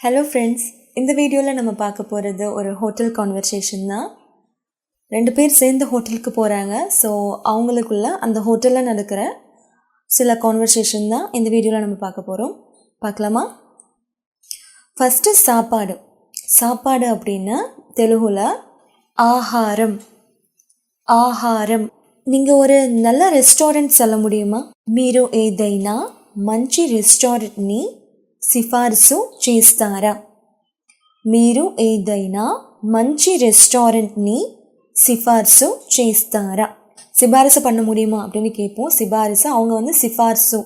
Hello friends இந்த வீடியோவில் நம்ம பார்க்க போகிறது ஒரு ஹோட்டல் கான்வர்சேஷன் தான் ரெண்டு பேர் சேர்ந்து ஹோட்டலுக்கு போகிறாங்க ஸோ அவங்களுக்குள்ள அந்த ஹோட்டலில் நடக்கிற சில கான்வர்சேஷன் தான் இந்த வீடியோவில் நம்ம பார்க்க போகிறோம் பார்க்கலாமா ஃபஸ்ட்டு சாப்பாடு சாப்பாடு அப்படின்னா தெலுங்குல ஆஹாரம் ఆహారం நீங்கள் ஒரு நல்ல రెస్టారెంట్ சொல்ல முடியுமா మీరు ఏదైనా మంచి రెస్టారెంట్ని సిఫార్సు చేస్తారా మీరు ఏదైనా మంచి రెస్టారెంట్ని సిఫార్సు చేస్తారా சிபாரிசு பண்ண முடியுமா அப்படின்னு கேட்போம் சிபாரிசு அவங்க வந்து சிஃபார்சு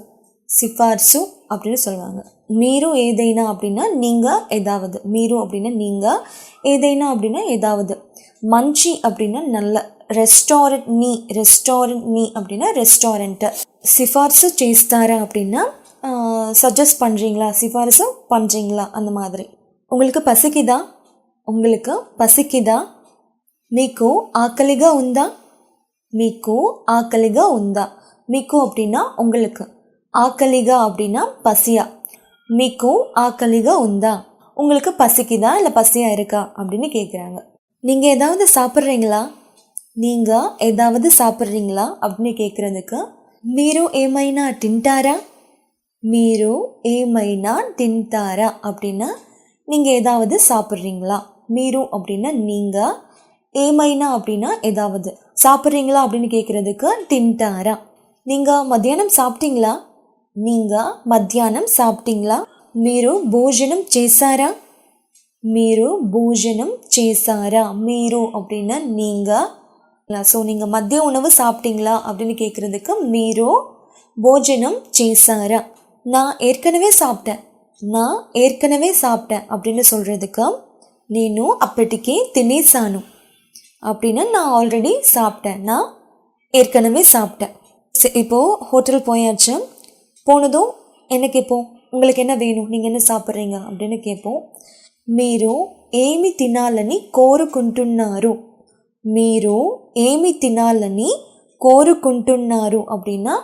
சிஃபார்சு அப்படின்னு சொல்லுவாங்க மீரு ஏதைனா அப்படின்னா நீங்கள் ஏதாவது மீரு அப்படின்னா நீங்கள் ஏதைனா அப்படின்னா ஏதாவது மஞ்சி அப்படின்னா நல்ல ரெஸ்டாரண்ட் நீ ரெஸ்டாரண்ட் நீ அப்படின்னா ரெஸ்டாரண்ட்டு சிஃபார்சு చేస్తారా அப்படின்னா சஜஸ்ட் பண்ணுறீங்களா சிஃபாரிசு பண்ணுறீங்களா அந்த மாதிரி உங்களுக்கு పసికిదా உங்களுக்கு పసికిదా మీకు ఆకలిగా ఉందా మీకు ఆకలిగా ఉందా మీకు அப்படின்னா உங்களுக்கு ஆக்கலிகா அப்படின்னா பசியா మీకు ஆக்கலிகா ఉందా உங்களுக்கு பசிக்குதா இல்லை பசியா இருக்கா அப்படின்னு கேட்குறாங்க நீங்கள் ஏதாவது சாப்பிட்றீங்களா நீங்கள் ஏதாவது சாப்பிட்றீங்களா அப்படின்னு கேட்குறதுக்கு మీరు ఏమైనా తింటారా మీరు ఏమైనా తింటారా அப்படின்னா நீங்கள் ஏதாவது சாப்பிட்றீங்களா மீரு அப்படின்னா நீங்கள் ஏமைனா அப்படின்னா ஏதாவது சாப்பிட்றீங்களா அப்படின்னு கேட்குறதுக்கு தின்ட்டாரா நீங்கள் மத்தியானம் சாப்பிட்டீங்களா நீங்கள் மத்தியானம் சாப்பிட்டீங்களா మీరు భోజనం చేశారా మీరు భోజనం చేశారా మీరు அப்படின்னா நீங்கள் ஸோ நீங்கள் மதிய உணவு சாப்பிட்டீங்களா அப்படின்னு கேட்குறதுக்கு మీరు భోజనం చేశారా நான் ஏற்கனவே சாப்பிட்டேன் நான் ஏற்கனவே சாப்பிட்டேன் அப்படின்னு சொல்கிறதுக்கு నేను అప్పటికే తినేసాను அப்படின்னா நான் ஆல்ரெடி சாப்பிட்டேன் நான் ஏற்கனவே சாப்பிட்டேன் சரி, இப்போது ஹோட்டல் போயாச்சு போனதும் என்ன கேட்போம் உங்களுக்கு என்ன வேணும் நீங்கள் என்ன சாப்பிட்றீங்க அப்படின்னு கேட்போம் మీరు ఏమి తినాలని కోరుకుంటున్నారు మీరు ఏమి తినాలని కోరుకుంటున్నారు அப்படின்னா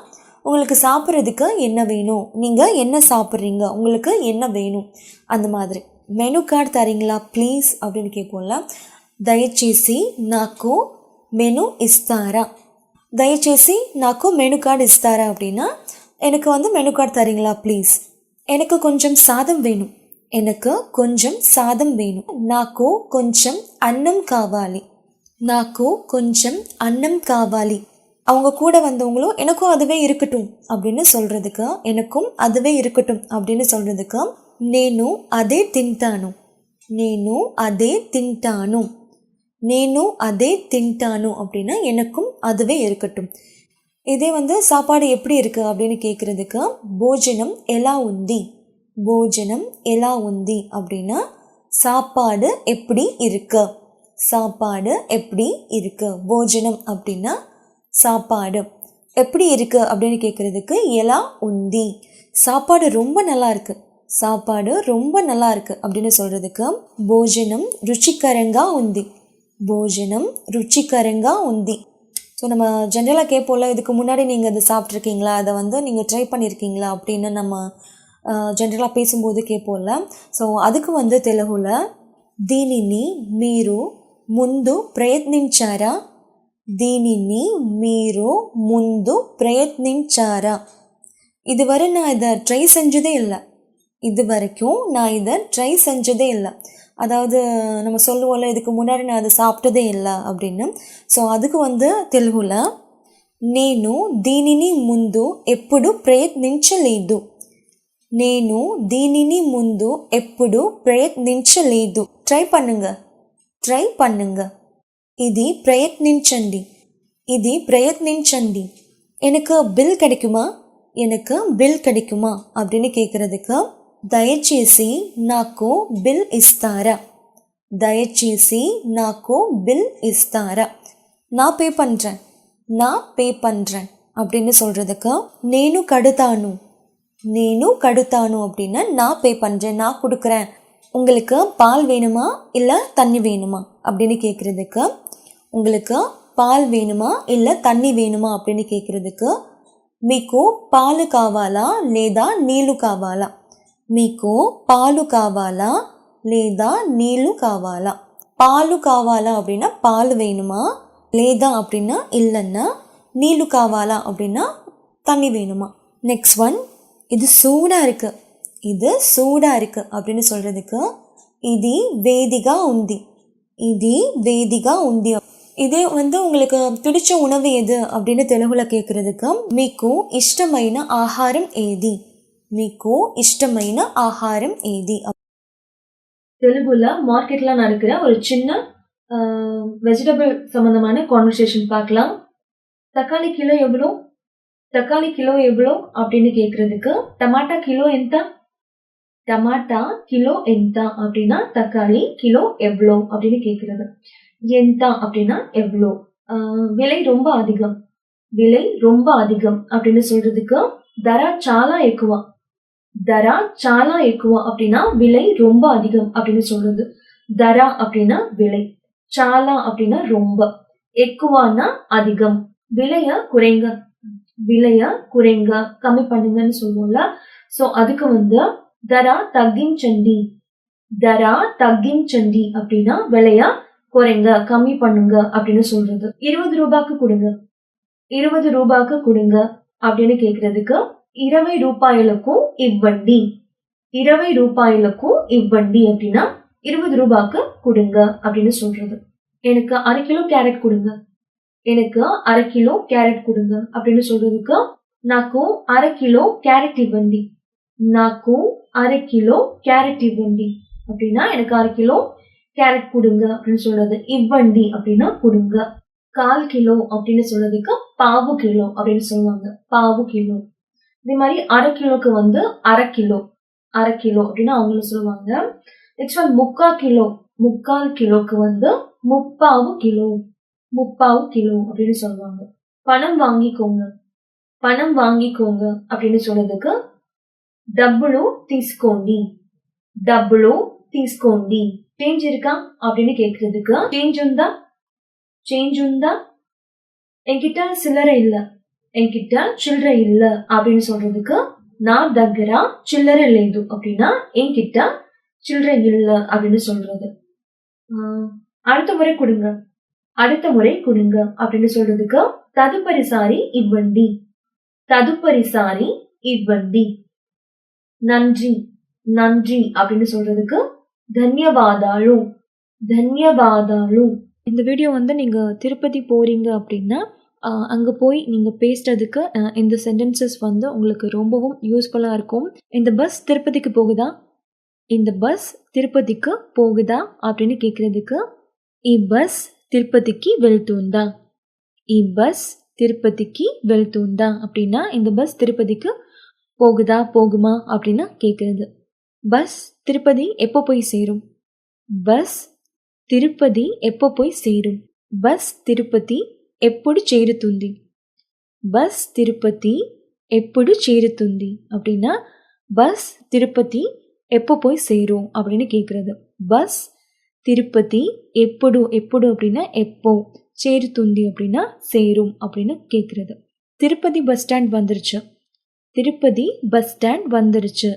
உங்களுக்கு சாப்பிட்றதுக்கு என்ன வேணும்? நீங்கள் என்ன சாப்பிட்றீங்க? உங்களுக்கு என்ன வேணும்? அந்த மாதிரி. மெனு கார்டு தரீங்களா? ப்ளீஸ் அப்படின்னு కేపోలా దయచేసి నాకు மெனு இஸ்தாரா దయచేసి నాకు மெனு கார்டு இஸ்தாரா அப்படின்னா எனக்கு வந்து மெனு கார்டு தரீங்களா? ப்ளீஸ் எனக்கு கொஞ்சம் சாதம் வேணும். எனக்கு கொஞ்சம் சாதம் வேணும். నాకు கொஞ்சம் அன்னம் కావాలి. నాకు கொஞ்சம் அன்னம் కావాలి. அவங்க கூட வந்தவங்களும் எனக்கும் அதுவே இருக்கட்டும் அப்படின்னு சொல்கிறதுக்கு எனக்கும் அதுவே இருக்கட்டும் அப்படின்னு சொல்கிறதுக்கு నేను అదే తింటాను నేను అదే తింటాను నేను అదే తింటాను அப்படின்னா எனக்கும் அதுவே இருக்கட்டும் இதே வந்து சாப்பாடு எப்படி இருக்குது அப்படின்னு கேட்குறதுக்கு భోజనం ఎలా ఉంది భోజనం ఎలా ఉంది அப்படின்னா சாப்பாடு எப்படி இருக்கு சாப்பாடு எப்படி இருக்கு భోజనం அப்படின்னா சாப்பாடு. எப்படி இருக்குது அப்படின்னு கேட்குறதுக்கு எலா உந்தி. சாப்பாடு ரொம்ப நல்லா இருக்குது சாப்பாடு ரொம்ப நல்லா இருக்குது அப்படின்னு சொல்கிறதுக்கு போஜனம் ருச்சிகரங்கா உந்தி. போஜனம் ருச்சிகரங்கா உந்தி. ஸோ நம்ம ஜென்ரலாக கேட்போம்ல இதுக்கு முன்னாடி நீங்கள் அதை சாப்பிட்ருக்கீங்களா அதை வந்து நீங்கள் ட்ரை பண்ணியிருக்கீங்களா அப்படின்னு நம்ம ஜென்ரலாக பேசும்போது கேட்போம்ல ஸோ அதுக்கு வந்து தெலுங்குல தீனினி மீரு முந்து பிரயத்னிச்சாரா దీనిని మీరు ముందు ప్రయత్నించారా? இதுவரை நான் இதை ட்ரை செஞ்சதே இல்லை இது வரைக்கும் நான் இதை ட்ரை செஞ்சதே இல்லை அதாவது நம்ம சொல்லுவோம்ல இதுக்கு முன்னாடி நான் அதை சாப்பிட்டதே இல்லை அப்படின்னு ஸோ அதுக்கு வந்து தெலுங்குல నేను தீனினி முந்து ఎప్పుడు ప్రయత్నించలేదు. నేను தீனினி முந்து ఎప్పుడు ప్రయత్నించలేదు. ட்ரை பண்ணுங்க ட்ரை பண்ணுங்க ఇది ప్రయత్నించండి ఇది ప్రయత్నించండి எனக்கு பில் கிடைக்குமா எனக்கு బిల్ கிடைக்குமா அப்படின்னு கேட்குறதுக்கு దయచేసి నాకు బిల్ ఇస్తారా దయచేసి నాకు బిల్ ఇస్తారా நான் பே பண்ணுறேன் நான் பே பண்ணுறேன் அப்படின்னு சொல்கிறதுக்கு నేను కడతాను నేను కడుతాను அப்படின்னா நான் பே பண்ணுறேன் நான் கொடுக்குறேன் உங்களுக்கு பால் வேணுமா இல்லை தண்ணி வேணுமா அப்படின்னு கேட்குறதுக்கு உங்களுக்கு பால் வேணுமா இல்லை தண்ணி வேணுமா அப்படின்னு கேட்குறதுக்கு మీకు పాలు కావాలా లేదా నీళ్ళు కావాలా మీకు పాలు కావాలా లేదా నీళ్ళు కావాలా పాలు కావాలా அப்படின்னா பால் வேணுமா? லேதா அப்படின்னா இல்லைன்னா நீலு காவாலா அப்படின்னா தண்ணி வேணுமா? நெக்ஸ்ட் ஒன் இது சூடாக இருக்குது இது சூடாக இருக்குது அப்படின்னு சொல்கிறதுக்கு இது வேதிகா உந்தி. இது வேதிகா உந்தி. இதே வந்து உங்களுக்கு பிடிச்ச உணவு எது அப்படின்னு தெலுங்குல கேட்குறதுக்கு మీకు ఇష్టమైన ఆహారం ఏది మీకు ఇష్టమైన ఆహారం ఏది தெலுங்குல மார்க்கெட்ல நடக்கிற ஒரு சின்ன வெஜிடபிள் சம்பந்தமான கான்வர்சேஷன் பார்க்கலாம் தக்காளி கிலோ எவ்வளோ தக்காளி கிலோ எவ்வளோ அப்படின்னு கேட்குறதுக்கு டமாட்டா கிலோ எந்த? டமாட்டா கிலோ எந்த அப்படின்னா தக்காளி கிலோ எவ்வளோ அப்படின்னு கேட்குறது எந்த அப்படின்னா எவ்வளோ? விலை ரொம்ப அதிகம். விலை ரொம்ப அதிகம் அப்படின்னு சொல்றதுக்கு தரா சாலா எக்குவா? தரா சாலா எக்குவா அப்படின்னா விலை ரொம்ப அதிகம் அப்படின்னு சொல்றது. தரா அப்படின்னா விலை. சாலா அப்படின்னா ரொம்ப. எக்குவானா அதிகம். விலைய குறைங்க. விலைய குறைங்க. கம்மி பண்ணுங்கன்னு சொல்லுவோம்ல. ஸோ அதுக்கு வந்து தரா தகிஞ்சண்டி தரா தகிஞ்சண்டி அப்படின்னா விலையா? குறைங்க கம்மி பண்ணுங்க அப்படின்னு சொல்றது. இருபது ரூபாய்க்கு கொடுங்க. இருபது ரூபாய்க்கு கொடுங்க அப்படின்னு கேக்குறதுக்கு இருபது ரூபாயிலக்கும் இவ்வண்டி. இருபது ரூபாயிலுக்கும் இவ்வண்டி அப்படின்னா இருபது ரூபாய்க்கு கொடுங்க அப்படின்னு சொல்றது. எனக்கு அரை கிலோ கேரட் கொடுங்க. எனக்கு அரை கிலோ கேரட் கொடுங்க அப்படின்னு சொல்றதுக்கு நாக்கும் அரை கிலோ கேரட் இவ்வண்டி. நாக்கும் அரை கிலோ கேரட் இவ்வண்டி. அப்படின்னா எனக்கு அரை கிலோ கேரட் கொடுங்க அப்படின்னு சொல்றது. இவ்வண்டி அப்படின்னா கொடுங்க. கால் கிலோ அப்படின்னு சொல்றதுக்கு பாவு கிலோ அப்படின்னு சொல்லுவாங்க. பாவு கிலோ. இதே மாதிரி அரை கிலோக்கு வந்து அரை கிலோ. அரை கிலோ அப்படின்னு அவங்களும் சொல்லுவாங்க. நெக்ஸ்ட் வந்து முக்கா கிலோ. முக்கால் கிலோக்கு வந்து முப்பாவு கிலோ. முப்பாவு கிலோ அப்படின்னு சொல்லுவாங்க. பணம் வாங்கிக்கோங்க. பணம் வாங்கிக்கோங்க அப்படின்னு சொல்றதுக்கு డబ్బులు తీసుకోండి డబ్బులు తీసుకోండి சேஞ்ச் இருக்கா அப்படின்னு கேட்கறதுக்கு சேஞ்ச் உண்டா? சேஞ்ச் உண்டா? என்கிட்ட சில்லறை இல்ல. என்கிட்ட சில்லறை இல்ல அப்படின்னு சொல்றதுக்கு நான் தக்கரா சில்லறை லேது அப்படின்னா என்கிட்ட சில்லறை இல்ல அப்படின்னு சொல்றது. அடுத்த முறை கொடுங்க. அடுத்த முறை கொடுங்க அப்படின்னு சொல்றதுக்கு ததுப்பரிசாரி இவ்வண்டி. ததுப்பரிசாரி இவ்வண்டி. நன்றி நன்றி அப்படின்னு சொல்றதுக்கு தன்யவாதாளு தன்யவாதாளு. இந்த வீடியோ வந்து நீங்கள் திருப்பதி போகிறீங்க அப்படின்னா அங்கே போய் நீங்கள் பேசுகிறதுக்கு இந்த சென்டென்சஸ் வந்து உங்களுக்கு ரொம்பவும் யூஸ்ஃபுல்லாக இருக்கும். இந்த பஸ் திருப்பதிக்கு போகுதா? இந்த பஸ் திருப்பதிக்கு போகுதா? அப்படின்னு கேட்குறதுக்கு இ பஸ் திருப்பதிக்கு வெளுத்துந்தா இ பஸ் திருப்பதிக்கு வெளுத்துந்தா அப்படின்னா இந்த பஸ் திருப்பதிக்கு போகுதா போகுமா அப்படின்னா கேட்குறது பஸ் திருப்பதி எப்போ போய் சேரும்? பஸ் திருப்பதி எப்போ போய் சேரும்? பஸ் తిరుపతి ఎప్పుడు చేరుతుంది பஸ் திருப்பதி எப்படி சேருத்துந்தி அப்படின்னா பஸ் திருப்பதி எப்போ போய் சேரும் அப்படின்னு கேட்குறது பஸ் திருப்பதி எப்படு எப்படு அப்படின்னா எப்போ சேருத்துந்தி அப்படின்னா சேரும் அப்படின்னு கேட்குறது திருப்பதி பஸ் ஸ்டாண்ட் வந்துருச்சு. திருப்பதி பஸ் ஸ்டாண்ட் வந்துருச்சு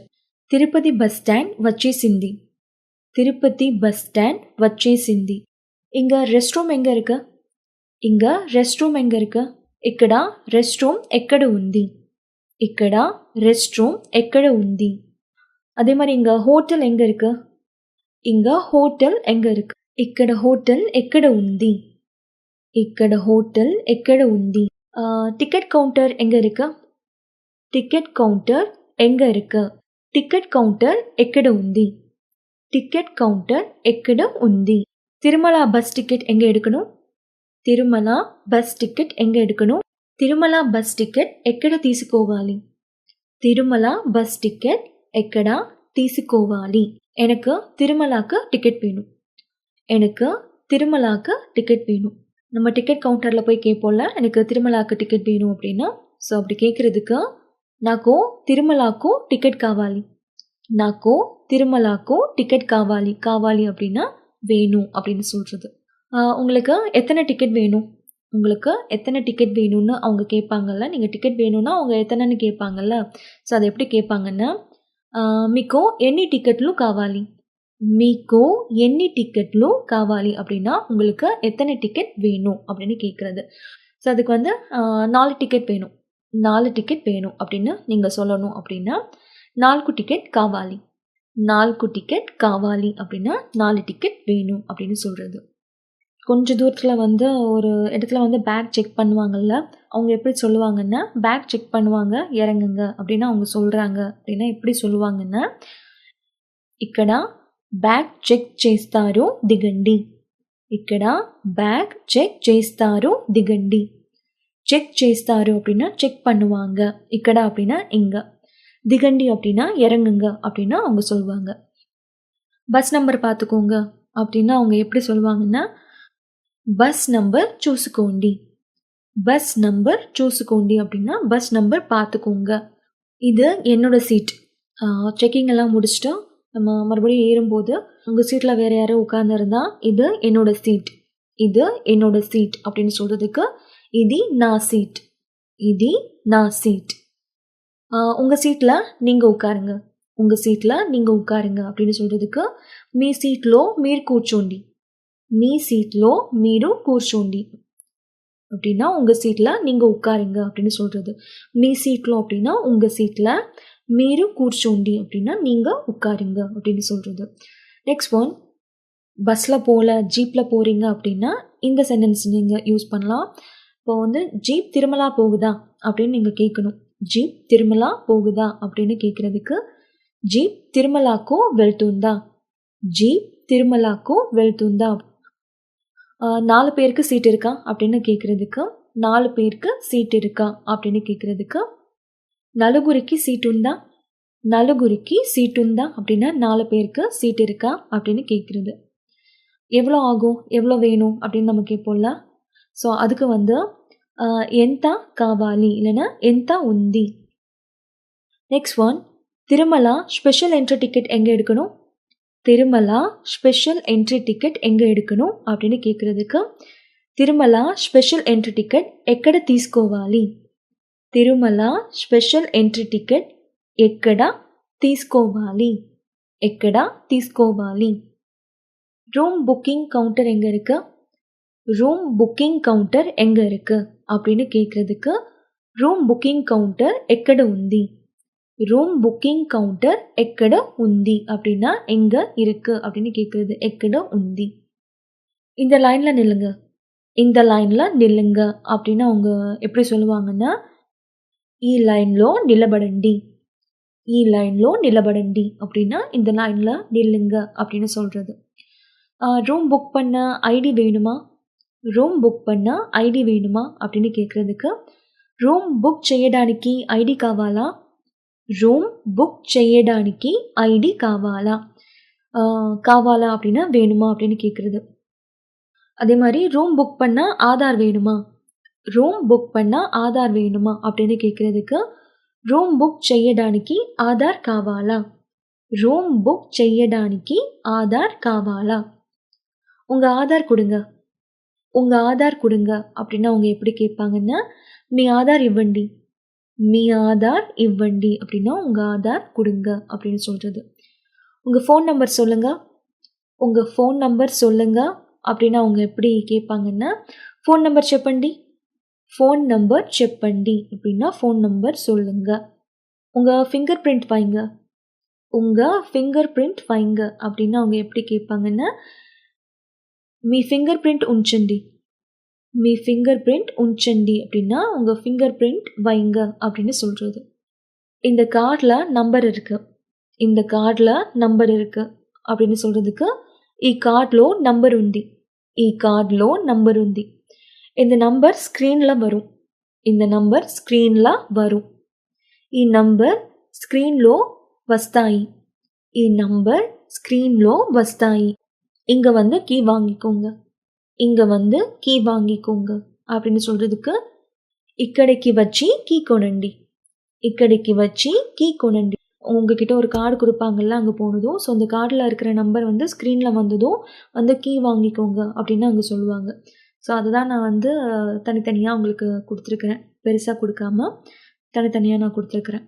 తిరుపతి బస్ స్టాండ్ వచ్చేసింది తిరుపతి బస్ స్టాండ్ వచ్చేసింది இங்கே ரெஸ்ட் ரூம் எங்கே இருக்கு இங்கே ரெஸ்ட் ரூம் எங்கே இருக்கு ఇక్కడ రెస్ట్ రూమ్ ఎక్కడ ఉంది ఇక్కడ రెస్ట్ రూమ్ ఎక్కడ ఉంది அதே மாதிரி இங்கே ஹோட்டல் எங்கே இருக்கு இங்கே ஹோட்டல் எங்கே இருக்கு ఇక్కడ హోటల్ ఎక్కడ ఉంది ఇక్కడ హోటల్ ఎక్కడ ఉంది టికెట్ కౌంటర్ எங்கே இருக்கு టికెట్ కౌంటర్ ఎంగ ఇరుకు టికెట్ కౌంటర్ ఎక్కడ ఉంది టికెట్ కౌంటర్ ఎక్కడ ఉంది తిరుమల பஸ் டிக்கெட் எங்கே எடுக்கணும் తిరుమల బస్ టికెట్ ఎంగ ఎడుకను తిరుమల బస్ టికెట్ ఎక్కడ తీసుకోవాలి తిరుమల బస్ టికెట్ ఎక్కడ తీసుకోవాలి எனக்கு திருமலாக்கு டிக்கெட் வேணும் எனக்கு திருமலாக்கு டிக்கெட் வேணும் நம்ம டிக்கெட் கவுண்டரில் போய் கேட்போம்ல எனக்கு திருமலாக்கு டிக்கெட் வேணும் அப்படின்னா ஸோ அப்படி கேட்குறதுக்கு నాకు తిరుమలకు టికెట్ కావాలి నాకు తిరుమలకు టికెట్ కావాలి కావాలి அப்படின்னா வேணும் அப்படின்னு சொல்கிறது உங்களுக்கு எத்தனை டிக்கெட் வேணும் உங்களுக்கு எத்தனை டிக்கெட் வேணும்னு அவங்க கேட்பாங்கல்ல நீங்கள் டிக்கெட் வேணும்னா அவங்க எத்தனைன்னு கேட்பாங்கல்ல ஸோ அதை எப்படி கேட்பாங்கன்னா మీకు ఎన్ని టికెట్లు కావాలి మీకు ఎన్ని టికెట్లు కావాలి அப்படின்னா உங்களுக்கு எத்தனை டிக்கெட் வேணும் அப்படின்னு கேட்குறது ஸோ அதுக்கு வந்து நாலு டிக்கெட் வேணும் நாலு டிக்கெட் வேணும் அப்படின்னு நீங்கள் சொல்லணும் அப்படின்னா நான்கு டிக்கெட் காவாலி நான்கு டிக்கெட் காவாலி அப்படின்னா நாலு டிக்கெட் வேணும் அப்படின்னு சொல்கிறது கொஞ்சம் தூரத்தில் வந்து ஒரு இடத்துல வந்து பேக் செக் பண்ணுவாங்கல்ல அவங்க எப்படி சொல்லுவாங்கன்னா பேக் செக் பண்ணுவாங்க இறங்குங்க அப்படின்னு அவங்க சொல்கிறாங்க அப்படின்னா எப்படி சொல்லுவாங்கன்னா ఇక్కడ బ్యాగ్ చెక్ చేస్తారు దిగండి ఇక్కడ బ్యాగ్ చెక్ చేస్తారు దిగండి செக் చేస్తారు அப்படின்னா செக் பண்ணுவாங்க ఇక్కడ அப்படின்னா இங்கே திகண்டி அப்படின்னா இறங்குங்க அப்படின்னா அவங்க சொல்லுவாங்க பஸ் நம்பர் பார்த்துக்கோங்க அப்படின்னா அவங்க எப்படி சொல்லுவாங்கன்னா பஸ் நம்பர் చూసుకోండి பஸ் நம்பர் చూసుకోండి அப்படின்னா பஸ் நம்பர் பார்த்துக்கோங்க இது என்னோட சீட் செக்கிங் எல்லாம் முடிச்சுட்டு நம்ம மறுபடியும் ஏறும்போது உங்கள் சீட்டில் வேறு யாரும் உட்காந்துருந்தா இது என்னோட சீட் இது என்னோட சீட் அப்படின்னு சொல்கிறதுக்கு ఇది నా సీట్ ఇది నా సీట్ உங்கள் சீட்டில் நீங்கள் உட்காருங்க உங்கள் சீட்டில் நீங்கள் உட்காருங்க அப்படின்னு சொல்கிறதுக்கு మీ సీట్లో మీరు కూర్చోండి మీ సీట్లో మీరు కూర్చోండి அப்படின்னா உங்கள் சீட்டில் நீங்கள் உட்காருங்க அப்படின்னு சொல்கிறது మీ சீட்டில் அப்படின்னா உங்கள் சீட்டில் మీరు కూర్చోండి அப்படின்னா நீங்கள் உட்காருங்க அப்படின்னு சொல்கிறது நெக்ஸ்ட் ஒன் பஸ்ஸில் போகல ஜீப்பில் போகிறீங்க அப்படின்னா இந்த சென்டென்ஸ் நீங்கள் யூஸ் பண்ணலாம் இப்போ வந்து ஜீப் திருமலா போகுதா? அப்படின்னு நீங்கள் கேட்கணும் ஜீப் திருமலா போகுதா? அப்படின்னு கேட்குறதுக்கு ஜீப் திருமலாக்கோ வெல்துந்தா. ஜீப் திருமலாக்கோ வெல்துந்தா. நாலு பேருக்கு சீட் இருக்கா? அப்படின்னு கேட்குறதுக்கு நாலு பேருக்கு சீட் இருக்கா? அப்படின்னு கேட்குறதுக்கு நலுகுரிக்கு சீட்டுந்தா உண்டா சீட்டுந்தா சீட் அப்படின்னா நாலு பேருக்கு சீட் இருக்கா? அப்படின்னு கேட்குறது எவ்வளோ ஆகும்? எவ்வளோ வேணும்? அப்படின்னு நம்ம கேட்போம்ல ஸோ அதுக்கு வந்து ఎంత కావాలి இல்லைன்னா ఎంత ఉంది next one Tirumala special entry ticket எங்கே எடுக்கணும் திருமலா ஸ்பெஷல் என்ட்ரி டிக்கெட் எங்கே எடுக்கணும் அப்படின்னு கேட்குறதுக்கு తిరుమల స్పెషల్ ఎంట్రీ టికెట్ ఎక్కడ తీసుకోవాలి తిరుమల స్పెషల్ ఎంట్రీ టికెట్ ఎక్కడ తీసుకోవాలి ఎక్కడ తీసుకోవాలి ரூம் புக்கிங் கவுண்டர் எங்கே இருக்கு ரூம் புக்கிங் கவுண்டர் எங்கே இருக்கு அப்படின்னு கேட்குறதுக்கு రూమ్ బుకింగ్ కౌంటర్ ఎక్కడ ఉంది రూమ్ బుకింగ్ కౌంటర్ ఎక్కడ ఉంది அப்படின்னா எங்கே இருக்கு அப்படின்னு கேட்குறது எக்கட உந்தி இந்த லைனில் நில்லுங்க இந்த லைனில் நில்லுங்க அப்படின்னு அவங்க எப்படி சொல்லுவாங்கன்னா ఈ లైన్లో నిలబడండి ఈ లైన్లో నిలబడండి அப்படின்னா இந்த லைனில் நில்லுங்க அப்படின்னு சொல்கிறது ரூம் புக் பண்ண ஐடி வேணுமா ரூம் புக் పన్నా ஐடி வேணுமா அப்படின்னு కేక్రదుకు ரூம் புக் చేయడానికి ஐடி కావాలా ரூம் புக் చేయడానికి ஐடி காவாலா காவாலா அப்படின்னா வேணுமா அப்படின்னு கேட்குறது அதே மாதிரி ரூம் புக் பண்ணால் ஆதார் வேணுமா? ரூம் புக் பண்ணால் ஆதார் வேணுமா அப்படின்னு கேட்குறதுக்கு ரூம் புக் చేయడానికి ஆதார் కావాలా ரூம் புக் చేయడానికి ஆதார் కావాలా உங்கள் ஆதார் கொடுங்க. உங்கள் ஆதார் கொடுங்க அப்படின்னா அவங்க எப்படி கேட்பாங்கன்னா మీ ஆதார் இவ்வண்டி మీ ஆதார் இவ்வண்டி அப்படின்னா உங்கள் ஆதார் கொடுங்க அப்படின்னு சொல்கிறது உங்கள் ஃபோன் நம்பர் சொல்லுங்கள் உங்கள் ஃபோன் நம்பர் சொல்லுங்கள் அப்படின்னு அவங்க எப்படி கேட்பாங்கன்னா ஃபோன் நம்பர் చెప్పండి ஃபோன் நம்பர் చెప్పండి அப்படின்னா ஃபோன் நம்பர் சொல்லுங்கள் உங்கள் ஃபிங்கர் பிரிண்ட் வைங்க உங்கள் ஃபிங்கர் பிரிண்ட் வைங்க அப்படின்னா அவங்க எப்படி கேட்பாங்கன்னா మీ ఫింగర్ ప్రింట్ ఉంచండి మీ ఫింగర్ ప్రింట్ ఉంచండి அப்படின்னா உங்கள் ஃபிங்கர் பிரிண்ட் வைங்க அப்படின்னு சொல்கிறது இந்த கார்டில் நம்பர் இருக்குது இந்த கார்டில் நம்பர் இருக்குது அப்படின்னு சொல்கிறதுக்கு ఈ కార్డ్లో నంబర్ ఉంది ఈ కార్డ్లో నంబర్ ఉంది இந்த நம்பர் ஸ்க்ரீனில் வரும் இந்த நம்பர் స్క్రీన్లో வரும் ఈ నంబర్ స్క్రీన్లో వస్తాయి ఈ నంబర్ స్క్రీన్లో వస్తాయి இங்கே வந்து கீ வாங்கிக்கோங்க. இங்கே வந்து கீ வாங்கிக்கோங்க. அப்படின்னு சொல்கிறதுக்கு இக்கடைக்கு வச்சு கீ கொணண்டி. இக்கடைக்கு வச்சு கீ கொணண்டி. உங்ககிட்ட ஒரு கார்டு கொடுப்பாங்கல்ல அங்கே போனதும். ஸோ அந்த கார்டில் இருக்கிற நம்பர் வந்து ஸ்க்ரீனில் வந்ததும் வந்து கீ வாங்கிக்கோங்க அப்படின்னு அங்கே சொல்லுவாங்க. ஸோ அதுதான் நான் வந்து தனித்தனியாக உங்களுக்கு கொடுத்துருக்குறேன். பெருசாக கொடுக்காம தனித்தனியாக நான் கொடுத்துருக்குறேன்.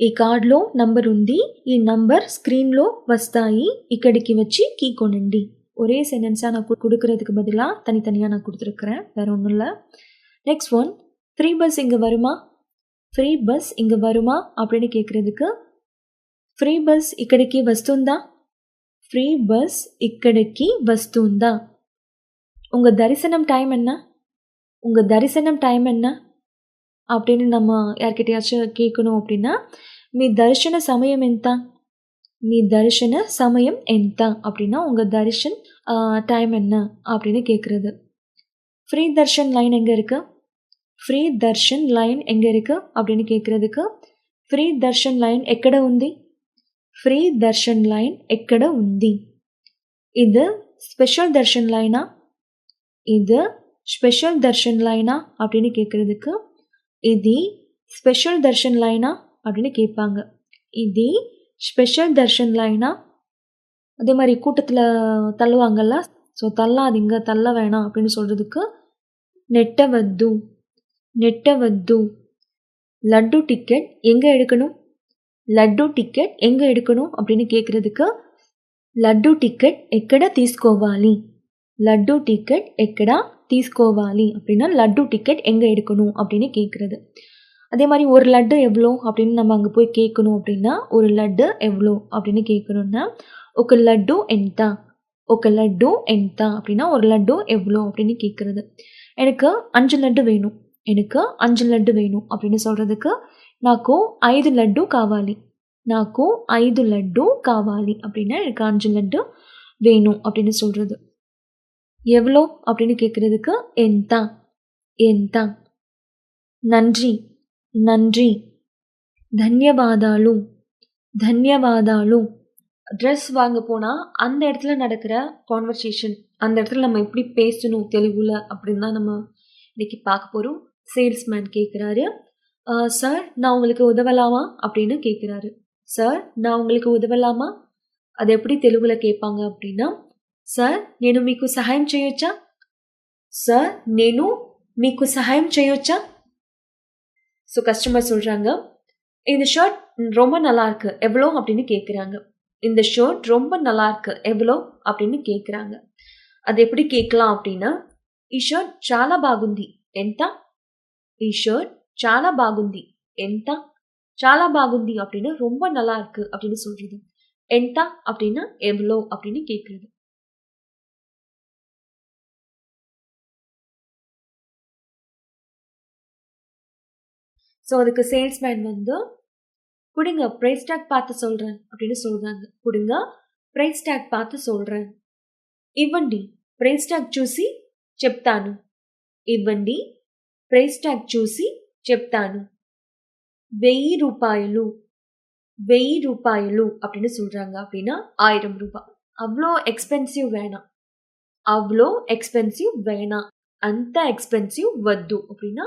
ఈ కార్డులో నంబర్ ఉంది ఈ నంబర్ స్క్రీన్లో వస్తాయి ఇక్కడికి వచ్చి கீ கொண்டு ஒரே சென்டென்ஸாக நான் கு- கொடுக்கறதுக்கு பதிலாக தனித்தனியாக நான் கொடுத்துருக்குறேன் வேற ஒன்றும் இல்லை நெக்ஸ்ட் ஒன் ஃப்ரீ பஸ் இங்கே வருமா ఫ్రీ బస్ ఇంక வருமா அப்படின்னு கேட்குறதுக்கு ఫ్రీ బస్ ఇక్కడికి వస్తుందా ఫ్రీ బస్ ఇక్కడికి వస్తుందా உங்க தரிசனம் டைம் என்ன உங்க தரிசனம் டைம் என்ன அப்படின்னு நம்ம யார்கிட்டயாச்சும் கேட்கணும் அப்படின்னா మీ దర్శన సమయం ఎంత మీ దర్శన సమయం ఎంత அப்படின்னா உங்க தரிசன் டைம் என்ன அப்படின்னு கேட்குறது ஃப்ரீ தர்ஷன் லைன் எங்கே இருக்கு ఫ్రీ దర్శన్ లైన్ எங்கே இருக்கு அப்படின்னு கேட்குறதுக்கு ఫ్రీ దర్శన్ లైన్ ఎక్కడ ఉంది ఫ్రీ దర్శన్ లైన్ ఎక్కడ ఉంది இது ஸ்பெஷல் தர்ஷன் லைனா இது ஸ்பெஷல் தர்ஷன் லைனா அப்படின்னு கேட்குறதுக்கு இது ஸ்பெஷல் தர்ஷன் லைனா அப்படின்னு கேட்பாங்க இது ஸ்பெஷல் தர்ஷன் லைனா அதே மாதிரி கூட்டத்தில் தள்ளுவாங்கல்ல ஸோ தள்ளாதீங்க தள்ள வேணாம் அப்படின்னு சொல்கிறதுக்கு நெட்டவத்து நெட்டவத்து லட்டு டிக்கெட் எங்கே எடுக்கணும் லட்டு டிக்கெட் எங்கே எடுக்கணும் அப்படின்னு கேட்குறதுக்கு లడ్డు టికెట్ ఎక్కడ తీసుకోవాలి లడ్డు టికెట్ ఎక్కడ తీసుకోవాలి அப்படின்னா லட்டு டிக்கெட் எங்கே எடுக்கணும் அப்படின்னு கேட்குறது அதே மாதிரி ஒரு லட்டு எவ்வளோ அப்படின்னு நம்ம அங்கே போய் கேட்கணும் அப்படின்னா ஒரு லட்டு எவ்வளோ அப்படின்னு கேட்கணுன்னா ఒక లడ్డు ఎంత ఒక లడ్డు ఎంత அப்படின்னா ஒரு லட்டு எவ்வளோ அப்படின்னு கேட்குறது எனக்கு அஞ்சு லட்டு வேணும் எனக்கு அஞ்சு లడ్డు వేణు அப்படின்னு சொல்கிறதுக்கு నాకు ఐదు లడ్డు కావాలి నాకు ఐదు లడ్డు కావాలి அப்படின்னா எனக்கு அஞ்சு லட்டு வேணும் அப்படின்னு சொல்கிறது எவ்வளோ அப்படின்னு கேட்குறதுக்கு எந்தா எந்தா நன்றி நன்றி. தன்யவாதாலும் தன்யவாதாலும். ட்ரெஸ் வாங்க போனால் அந்த இடத்துல நடக்கிற கான்வர்சேஷன் அந்த இடத்துல நம்ம எப்படி பேசணும் தெளிவில் அப்படின்னு தான் நம்ம இன்னைக்கு பார்க்க போகிறோம் சேல்ஸ்மேன் கேட்குறாரு சார் நான் உங்களுக்கு உதவலாமா? அப்படின்னு கேட்குறாரு சார் நான் உங்களுக்கு உதவலாமா? அது எப்படி தெலுங்குல கேட்பாங்க அப்படின்னா సార్ నేను మీకు సహాయం చేయొచ్చా సార్ నేను మీకు సహాయం చేయొచ్చా ஸோ கஸ்டமர் சொல்கிறாங்க இந்த ஷர்ட் ரொம்ப நல்லா இருக்கு எவ்வளோ அப்படின்னு கேட்குறாங்க இந்த ஷர்ட் ரொம்ப நல்லா இருக்கு எவ்வளோ அப்படின்னு கேட்குறாங்க அது எப்படி கேட்கலாம் அப்படின்னா ఈ షర్ట్ చాలా బాగుంది ఎంత ఈ షర్ట్ చాలా బాగుంది ఎంత చాలా బాగుంది அப்படின்னு ரொம்ப நல்லா இருக்கு அப்படின்னு சொல்றது ఎంత அப்படின்னா எவ்வளோ அப்படின்னு கேட்குறது ஸோ அதுக்கு சேல்ஸ்மேன் வந்து கொடுங்க ப்ரைஸ் டேக் பார்த்து சொல்கிறேன் அப்படின்னு சொல்கிறாங்க கொடுங்க ப்ரைஸ் டேக் பார்த்து சொல்கிறேன் இவ்வண்டி ப்ரைஸ் ట్యాగ్ சூசி చెప్తాను ఇవ్వండి ప్రైస్ ట్యాగ్ చూసి చెప్తాను வெயி రూపాయలు வெயி రూపాయలు அப்படின்னு சொல்கிறாங்க அப்படின்னா ஆயிரம் ரூபாய் அவ்வளோ எக்ஸ்பென்சிவ் வேணாம் அவ்வளோ எக்ஸ்பென்சிவ் வேணாம் அந்த எக்ஸ்பென்சிவ் వద్దు அப்படின்னா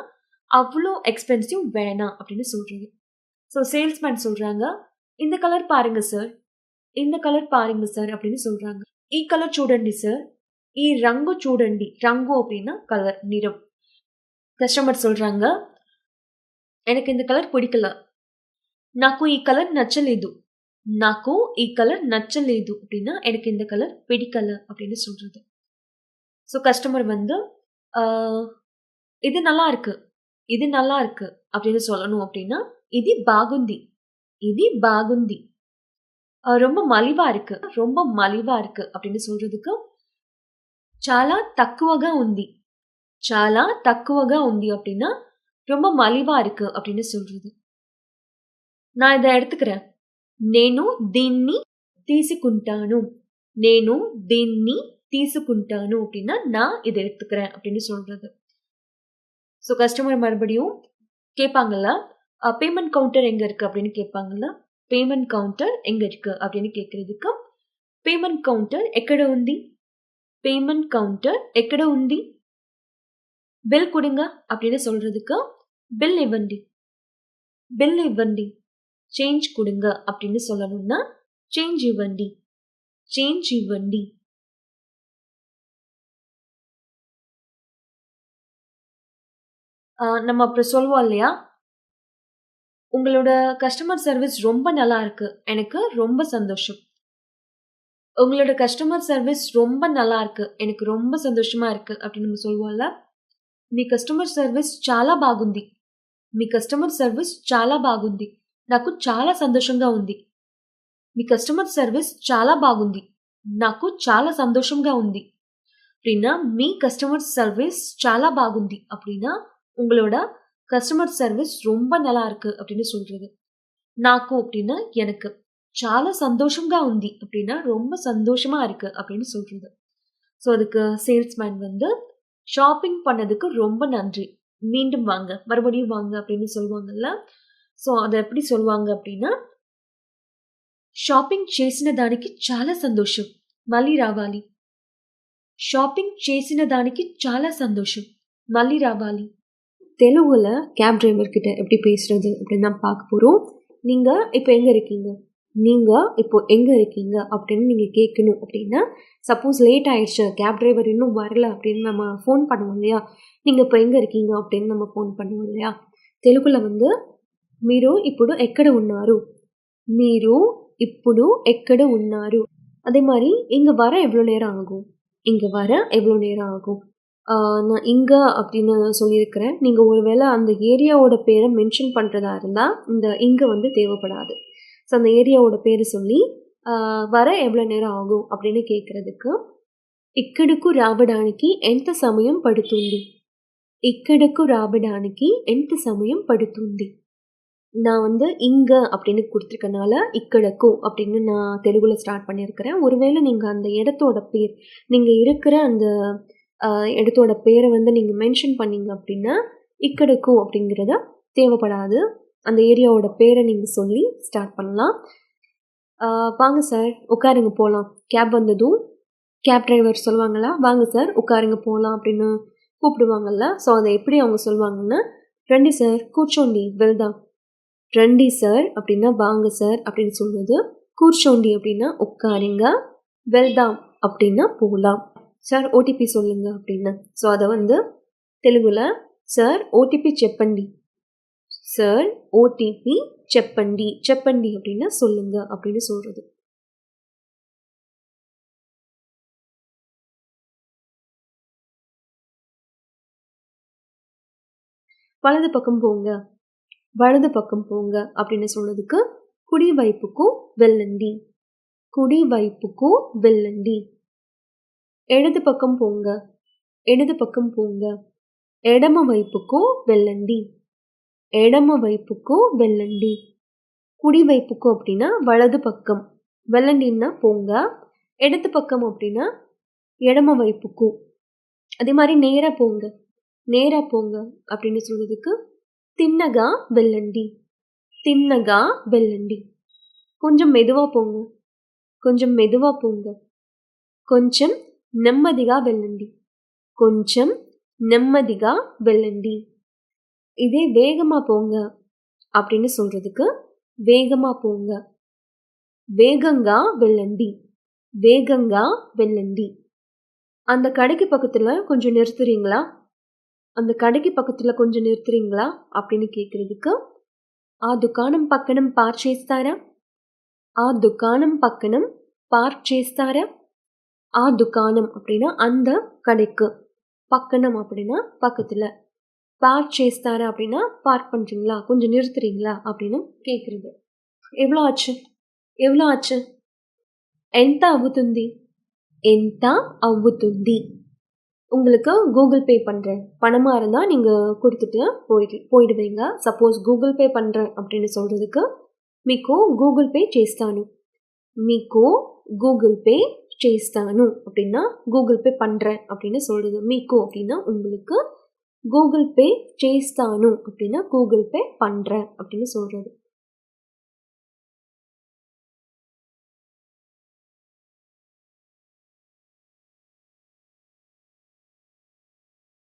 அவ்வளோ எக்ஸ்பென்சிவ் வேணாம் அப்படின்னு சொல்கிறது ஸோ சேல்ஸ்மேன் சொல்கிறாங்க இந்த கலர் பாருங்க சார் இந்த கலர் பாருங்க சார் அப்படின்னு சொல்கிறாங்க ఈ కలర్ చూడండి సార్ ఈ రంగు చూడండి రంగు அப்படின்னா கலர் நிறம் கஸ்டமர் சொல்றாங்க எனக்கு இந்த கலர் பிடிக்கல నాకు ఈ కలర్ నచ్చలేదు నాకు ఈ కలర్ నచ్చలేదు அப்படின்னா எனக்கு இந்த கலர் பிடிக்கல அப்படின்னு சொல்றது ஸோ கஸ்டமர் வந்து ஆஹ், இது நல்லா இருக்கு இது நல்லா இருக்கு அப்படின்னு சொல்லணும் அப்படின்னா இது బాగుంది ఇది బాగుంది ஆஹ், ரொம்ப మలివా இருக்கு ரொம்ப మలివా இருக்கு அப்படின்னு சொல்றதுக்கு చాలా తక్కువగా ఉంది చాలా తక్కువగా ఉంది அப்படின்னா ரொம்ப మలివా இருக்கு அப்படின்னு சொல்றது நான் இதை எடுத்துக்கிறேன் నేను దీన్ని తీసుకుంటాను నేను దీన్ని తీసుకుంటాను அப்படின்னா நான் இதை எடுத்துக்கிறேன் அப்படின்னு சொல்றது ஸோ கஸ்டமர் மறுபடியும் கேட்பாங்கல்ல பேமெண்ட் கவுண்டர் எங்க இருக்கு அப்படின்னு கேட்பாங்கல்ல పేమెంట్ కౌంటర్ எங்க இருக்கு அப்படின்னு கேட்கறதுக்கு పేమెంట్ కౌంటర్ ఎక్కడ ఉంది పేమెంట్ కౌంటర్ ఎక్కడ ఉంది బిల్ கொடுங்க அப்படின்னு சொல்றதுக்கு பில் ఇవ్వండి బిల్ ఇవ్వండి చేంజ్ கொடுங்க அப்படின்னு சொல்லணும்னா చేంజ్ ఇవ్వండి చేంజ్ ఇవ్వండి நம்ம அப்படி சொல்லுவோம் இல்லையா உங்களோட கஸ்டமர் சர்வீஸ் ரொம்ப நல்லா இருக்கு எனக்கு ரொம்ப சந்தோஷம் உங்களோட கஸ்டமர் சர்வீஸ் ரொம்ப நல்லா இருக்கு எனக்கு ரொம்ப சந்தோஷமா இருக்கு அப்படின்னு நம்ம சொல்வோம்ல మీ కస్టమర్ సర్వీస్ చాలా బాగుంది మీ కస్టమర్ సర్వీస్ చాలా బాగుంది నాకు చాలా సంతోషంగా ఉంది మీ కస్టమర్ సర్వీస్ చాలా బాగుంది నాకు చాలా సంతోషంగా ఉంది அப்படின்னா మీ కస్టమర్ సర్వీస్ చాలా బాగుంది அப்படின்னா உங்களோட கஸ்டமர் சர்வீஸ் ரொம்ப நல்லா இருக்கு அப்படின்னு சொல்றது నాకు அப்படின்னா எனக்கு చాలా సంతోషంగా ఉంది அப்படின்னா ரொம்ப சந்தோஷமா இருக்கு அப்படின்னு சொல்றது ஸோ அதுக்கு சேல்ஸ்மேன் வந்து ஷாப்பிங் பண்ணதுக்கு ரொம்ப நன்றி மீண்டும் வாங்க மறுபடியும் வாங்க அப்படின்னு சொல்லுவாங்கல்ல సో అది ఎప్పుడు சொல்லுவாங்க அப்படின்னா షాపింగ్ చేసిన దానికి చాలా సంతోషం మళ్ళీ రావాలి షాపింగ్ చేసిన దానికి చాలా సంతోషం మళ్ళీ రావాలి தெலுங்குல கேப் டிரைவர் கிட்ட எப்படி பேசுறது அப்படின்னு தான் பார்க்க போகிறோம் நீங்கள் இப்போ எங்கே இருக்கீங்க நீங்கள் இப்போ எங்கே இருக்கீங்க அப்படின்னு நீங்கள் கேட்கணும் அப்படின்னா சப்போஸ் லேட் ஆயிடுச்சு கேப் டிரைவர் இன்னும் வரல அப்படின்னு நம்ம ஃபோன் பண்ணுவோம் இல்லையா நீங்கள் இப்போ எங்கே இருக்கீங்க அப்படின்னு நம்ம ஃபோன் பண்ணுவோம் இல்லையா తెలుగులో வந்து మీరు ఇప్పుడు ఎక్కడ ఉన్నారు మీరు ఇప్పుడు ఎక్కడ ఉన్నారు அதே மாதிரி இங்கே வர எவ்வளோ நேரம் ஆகும் இங்கே வர எவ்வளோ நேரம் ஆகும் ஆஹ் நான் இங்கே அப்படின்னு சொல்லியிருக்கிறேன் நீங்கள் ஒருவேளை அந்த ஏரியாவோட பேரை மென்ஷன் பண்ணுறதா இருந்தால் இந்த இங்கே வந்து தேவைப்படாது ஸோ அந்த ஏரியாவோட பேர் சொல்லி ஆஹ் வர எவ்வளோ நேரம் ஆகும் அப்படின்னு கேட்குறதுக்கு ఇక్కడకు రావడానికి ఎంత సమయం పడుతుంది ఇక్కడకు రావడానికి ఎంత సమయం పడుతుంది நான் வந்து இங்கே அப்படின்னு கொடுத்துருக்கனால இக்கடக்கு அப்படின்னு நான் தெலுங்குல ஸ்டார்ட் பண்ணியிருக்கிறேன் ஒருவேளை நீங்கள் அந்த இடத்தோட பேர் நீங்கள் இருக்கிற அந்த ஆஹ், இடத்தோட பேரை வந்து நீங்கள் மென்ஷன் பண்ணீங்க அப்படின்னா இக்கடுக்கு அப்படிங்கிறத தேவைப்படாது. அந்த ஏரியாவோட பேரை நீங்கள் சொல்லி ஸ்டார்ட் பண்ணலாம். வாங்க சார் உட்காருங்க போகலாம் கேப் வந்ததும் கேப் டிரைவர் சொல்லுவாங்களா? வாங்க சார் உட்காருங்க போகலாம் அப்படின்னு கூப்பிடுவாங்கல்ல. ஸோ அதை எப்படி அவங்க சொல்லுவாங்கன்னா ரெண்டி சார் கூச்சோண்டி வெல்தான் ரெண்டி சார் அப்படின்னா வாங்க சார் அப்படின்னு சொல்றது கூச்சோண்டி அப்படின்னா உட்காருங்க வெல்தாம் அப்படின்னா போகலாம் சார் ஓடிபி சொல்லுங்க அப்படின்னு. ஸோ அதை வந்து தெலுங்குல சார் ஓடிபி செப்பண்டி. சார் ஓடிபி செப்பண்டி செப்பண்டி அப்படின்னு சொல்லுங்க அப்படின்னு சொல்கிறது வலது பக்கம் போங்க. வலது பக்கம் போங்க அப்படின்னு சொன்னதுக்கு குடி வைப்புக்கும் வெள்ளண்டி. குடி வைப்புக்கும் வெள்ளண்டி. இடது பக்கம் போங்க. இடது பக்கம் போங்க. ఎడమ వైపుకు వెళ్ళండి ఎడమ వైపుకు వెళ్ళండి కుడి వైపుக்கு அப்படின்னா வலது பக்கம். வெள்ளண்டின்னா போங்க. இடது பக்கம் அப்படின்னா இடம வைப்புக்கு. அதே மாதிரி நேராக போங்க. நேராக போங்க அப்படின்னு சொல்கிறதுக்கு தின்னகா வெள்ளண்டி. தின்னகா வெள்ளண்டி. கொஞ்சம் மெதுவாக போங்க. கொஞ்சம் மெதுவாக போங்க. கொஞ்சம் నెమ్మదిగా వెళ్ళండి కొంచెం నెమ్మదిగా వెళ్ళండి இதே வேகமாக போங்க அப்படின்னு சொல்றதுக்கு வேகமாக போங்க வேகங்கா వెళ్ళండి வேகங்கா వెళ్ళండి அந்த கடைக்கு பக்கத்தில் கொஞ்சம் நிறுத்துறீங்களா அந்த கடைக்கு பக்கத்தில் கொஞ்சம் நிறுத்துறீங்களா அப்படின்னு கேட்குறதுக்கு ఆ దుకాణం పక్కనం పార్క్ చేస్తారా ఆ దుకాణం పక్కనం పార్క్ చేస్తారా ఆ దుకాణం அப்படின்னா அந்த கடைக்கு பக்கனம் அப்படின்னா பக்கத்தில் பார்க் చేస్తారా அப்படின்னா பார்க் பண்ணுறீங்களா கொஞ்சம் நிறுத்துறீங்களா அப்படின்னு கேட்குறது எவ்வளோ ஆச்சு எவ்வளோ ஆச்சு ఎంత అవుతుంది ఎంత అవుతుంది உங்களுக்கு கூகுள் பே பண்ணுறேன் பணமாக இருந்தால் நீங்கள் கொடுத்துட்டு போயிடு போயிடுவீங்க సపోజ్ గూగుల్ పే பண்ணுறேன் அப்படின்னு சொல்கிறதுக்கு మీకు గూగుల్ పే చేస్తాను మీకు గూగుల్ పే சேஸ் தரணும் அப்படின்னா கூகுள் பே பண்ணுறேன் அப்படின்னு சொல்கிறது மீக்கோ அப்படின்னா உங்களுக்கு கூகுள் பே சேஸ் தானும் அப்படின்னா கூகுள் பே பண்ணுறேன் அப்படின்னு சொல்கிறது